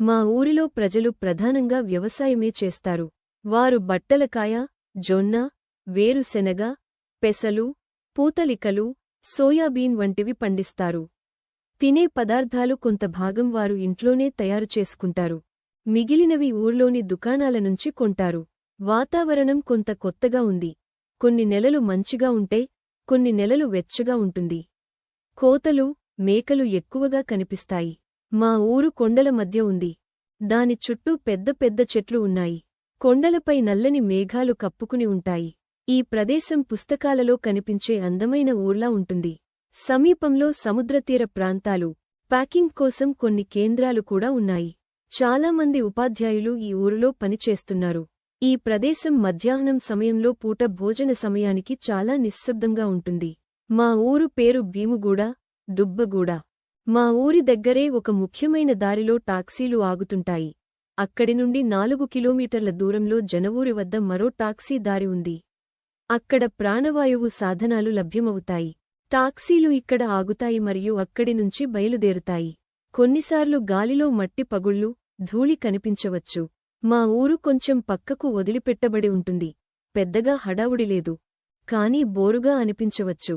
మా ఊరిలో ప్రజలు ప్రధానంగా వ్యవసాయమే చేస్తారు. వారు బట్టలకాయ జొన్న వేరుశెనగ పెసలు పూతలికలు సోయాబీన్ వంటివి పండిస్తారు. తినే పదార్థాలు కొంత భాగం వారు ఇంట్లోనే తయారు చేసుకుంటారు. మిగిలినవి ఊర్లోని దుకాణాల నుంచి కొంటారు. వాతావరణం కొంత కొత్తగా ఉంది. కొన్ని నెలలు మంచిగా ఉంటే కొన్ని నెలలు వెచ్చగా ఉంటుంది. కోతలు మేకలు ఎక్కువగా కనిపిస్తాయి. మా ఊరు కొండల మధ్య ఉంది. దాని చుట్టూ పెద్ద పెద్ద చెట్లు ఉన్నాయి. కొండలపై నల్లని మేఘాలు కప్పుకుని ఉంటాయి. ఈ ప్రదేశం పుస్తకాలలో కనిపించే అందమైన ఊర్లా ఉంటుంది. సమీపంలో సముద్రతీర ప్రాంతాలు ప్యాకింగ్ కోసం కొన్ని కేంద్రాలు కూడా ఉన్నాయి. చాలామంది ఉపాధ్యాయులు ఈ ఊరిలో పనిచేస్తున్నారు. ఈ ప్రదేశం మధ్యాహ్నం సమయంలో పూట భోజన సమయానికి చాలా నిశ్శబ్దంగా ఉంటుంది. మా ఊరు పేరు భీముగూడ దుబ్బగూడ. మా ఊరి దగ్గరే ఒక ముఖ్యమైన దారిలో టాక్సీలు ఆగుతుంటాయి. అక్కడి నుండి నాలుగు కిలోమీటర్ల దూరంలో జనవూరి వద్ద మరో టాక్సీ దారి ఉంది. అక్కడ ప్రాణవాయువు సాధనాలు లభ్యమవుతాయి. టాక్సీలు ఇక్కడ ఆగుతాయి మరియు అక్కడి నుంచి బయలుదేరుతాయి. కొన్నిసార్లు గాలిలో మట్టి పగుళ్ళు ధూళి కనిపించవచ్చు. మా ఊరు కొంచెం పక్కకు వదిలిపెట్టబడి ఉంటుంది. పెద్దగా హడావుడి లేదు. కానీ బోరుగా అనిపించవచ్చు.